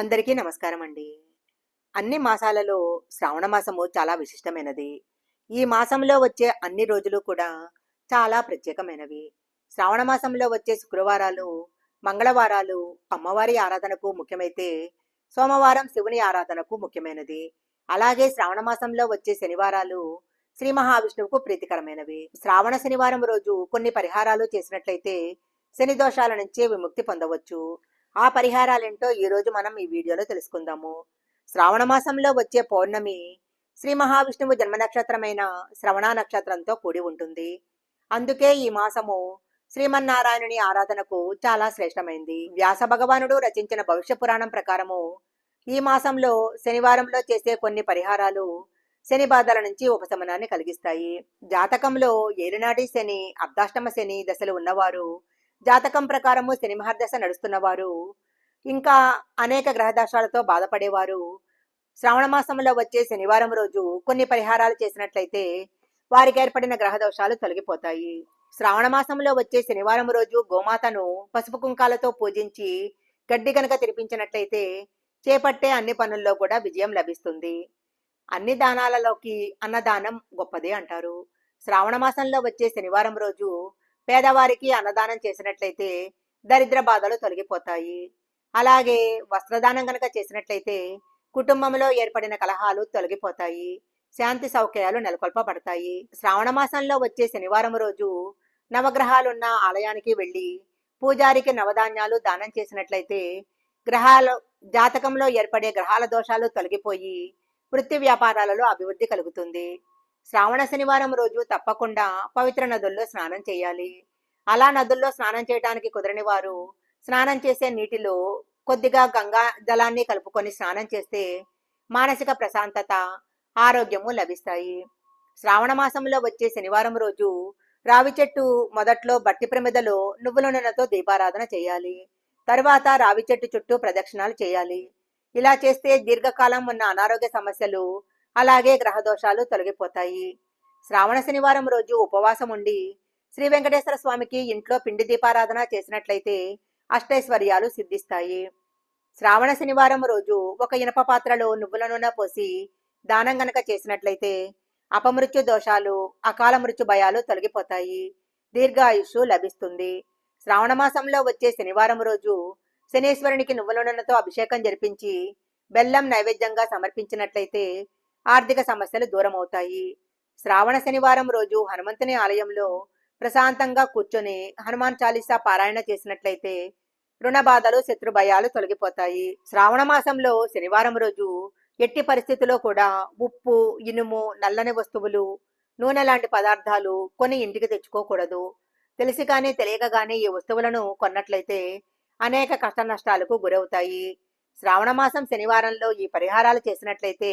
అందరికీ నమస్కారం అండి అన్ని మాసాలలో శ్రావణ మాసము చాలా విశిష్టమైనది. ఈ మాసంలో వచ్చే అన్ని రోజులు కూడా చాలా ప్రత్యేకమైనవి. శ్రావణ మాసంలో వచ్చే శుక్రవారాలు మంగళవారాలు అమ్మవారి ఆరాధనకు ముఖ్యమైతే సోమవారం శివుని ఆరాధనకు ముఖ్యమైనది. అలాగే శ్రావణ మాసంలో వచ్చే శనివారాలు శ్రీ మహావిష్ణువుకు ప్రీతికరమైనవి. శ్రావణ శనివారం రోజు కొన్ని పరిహారాలు చేసినట్లయితే శని దోషాల నుంచి విముక్తి పొందవచ్చు. ఆ పరిహారాలేంటో ఈ రోజు మనం ఈ వీడియోలో తెలుసుకుందాము. శ్రావణ మాసంలో వచ్చే పౌర్ణమి శ్రీ మహావిష్ణువు జన్మ నక్షత్రమైన శ్రవణ నక్షత్రంతో కూడి ఉంటుంది. అందుకే ఈ మాసము శ్రీమన్నారాయణుని ఆరాధనకు చాలా శ్రేష్టమైంది. వ్యాస భగవానుడు రచించిన భవిష్య పురాణం ప్రకారము ఈ మాసంలో శనివారంలో చేసే కొన్ని పరిహారాలు శని బాధల నుంచి ఉపశమనాన్ని కలిగిస్తాయి. జాతకంలో ఏలినాటి శని అర్ధాష్టమ శని దశలు ఉన్నవారు జాతకం ప్రకారము శని మహర్దశ నడుస్తున్నవారు. ఇంకా అనేక గ్రహదశాలతో బాధపడేవారు. శ్రావణ మాసంలో వచ్చే శనివారం రోజు కొన్ని పరిహారాలు చేసినట్లయితే వారికి ఏర్పడిన గ్రహ దోషాలు తొలగిపోతాయి. శ్రావణ మాసంలో వచ్చే శనివారం రోజు గోమాతను పసుపు కుంకాలతో పూజించి గడ్డి కనుక తినిపించినట్లయితే చేపట్టే అన్ని పనుల్లో కూడా విజయం లభిస్తుంది. అన్ని దానాలలోకి అన్నదానం గొప్పదే అంటారు. శ్రావణ మాసంలో వచ్చే శనివారం రోజు పేదవారికి అన్నదానం చేసినట్లయితే దరిద్ర బాధలు తొలగిపోతాయి. అలాగే వస్త్రదానం గనక చేసినట్లయితే కుటుంబంలో ఏర్పడిన కలహాలు తొలగిపోతాయి. శాంతి సౌఖ్యాలు నెలకొల్పబడతాయి. శ్రావణ మాసంలో వచ్చే శనివారం రోజు నవగ్రహాలున్న ఆలయానికి వెళ్ళి పూజారికి నవధాన్యాలు దానం చేసినట్లయితే గ్రహాలు జాతకంలో ఏర్పడే గ్రహాల దోషాలు తొలగిపోయి వృత్తి వ్యాపారాలలో అభివృద్ధి కలుగుతుంది. శ్రావణ శనివారం రోజు తప్పకుండా పవిత్ర నదుల్లో స్నానం చేయాలి. అలా నదుల్లో స్నానం చేయడానికి కుదరని వారు స్నానం చేసే నీటిలో కొద్దిగా గంగా జలాన్ని కలుపుకొని స్నానం చేస్తే మానసిక ప్రశాంతత ఆరోగ్యము లభిస్తాయి. శ్రావణ మాసంలో వచ్చే శనివారం రోజు రావి చెట్టు మొదట్లో బట్టి ప్రమిదలో నువ్వుల నూనెతో దీపారాధన చేయాలి. తర్వాత రావి చెట్టు చుట్టూ ప్రదక్షిణాలు చేయాలి. ఇలా చేస్తే దీర్ఘకాలం ఉన్న అనారోగ్య సమస్యలు అలాగే గ్రహ దోషాలు తొలగిపోతాయి. శ్రావణ శనివారం రోజు ఉపవాసం ఉండి శ్రీ వెంకటేశ్వర స్వామికి ఇంట్లో పిండి దీపారాధన చేసినట్లయితే అష్టైశ్వర్యాలు సిద్ధిస్తాయి. శ్రావణ శనివారం రోజు ఒక ఇనప పాత్రలో నువ్వుల నూనె పోసి దానం గనక చేసినట్లయితే అపమృత్యు దోషాలు అకాల మృత్యు భయాలు తొలగిపోతాయి. దీర్ఘాయుష్ లభిస్తుంది. శ్రావణ మాసంలో వచ్చే శనివారం రోజు శనీశ్వరునికి నువ్వుల నూనెతో అభిషేకం జరిపించి బెల్లం నైవేద్యంగా సమర్పించినట్లయితే ఆర్థిక సమస్యలు దూరం అవుతాయి శ్రావణ శనివారం రోజు హనుమంతుని ఆలయంలో ప్రశాంతంగా కూర్చొని హనుమాన్ చాలీసా పారాయణ చేసినట్లయితే రుణ బాధలు శత్రు భయాలు తొలగిపోతాయి. శ్రావణ మాసంలో శనివారం రోజు ఎట్టి పరిస్థితిలో కూడా ఉప్పు ఇనుము నల్లని వస్తువులు నూనె లాంటి పదార్థాలు కొని ఇంటికి తెచ్చుకోకూడదు. తెలిసి కానీ తెలియక కానీ ఈ వస్తువులను కొన్నట్లయితే అనేక కష్ట నష్టాలకు గురవుతాయి. శ్రావణ మాసం శనివారంలో ఈ పరిహారాలు చేసినట్లయితే